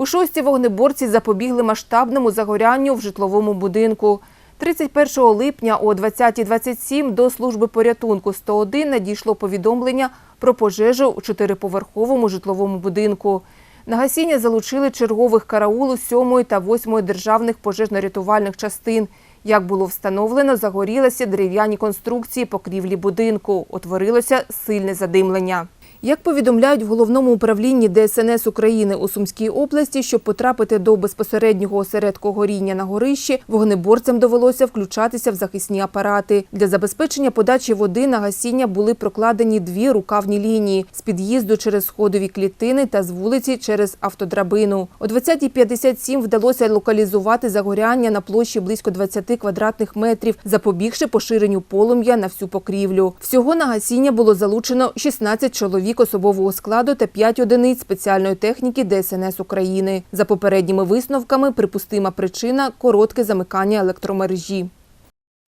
У шості вогнеборці запобігли масштабному загорянню в житловому будинку. 31 липня о 20.27 до служби порятунку 101 надійшло повідомлення про пожежу у чотириповерховому житловому будинку. На гасіння залучили чергових караулу 7 та 8 державних пожежно-рятувальних частин. Як було встановлено, загорілися дерев'яні конструкції покрівлі будинку. Утворилося сильне задимлення. Як повідомляють в головному управлінні ДСНС України у Сумській області, щоб потрапити до безпосереднього осередку горіння на горищі, вогнеборцям довелося включатися в захисні апарати. Для забезпечення подачі води на гасіння були прокладені дві рукавні лінії з під'їзду через сходові клітини та з вулиці через автодрабину. О 20.57 вдалося локалізувати загоряння на площі близько 20 квадратних метрів, запобігши поширенню полум'я на всю покрівлю. Всього на гасіння було залучено 16 чоловік особового складу та 5 одиниць спеціальної техніки ДСНС України. За попередніми висновками, припустима причина коротке замикання електромережі.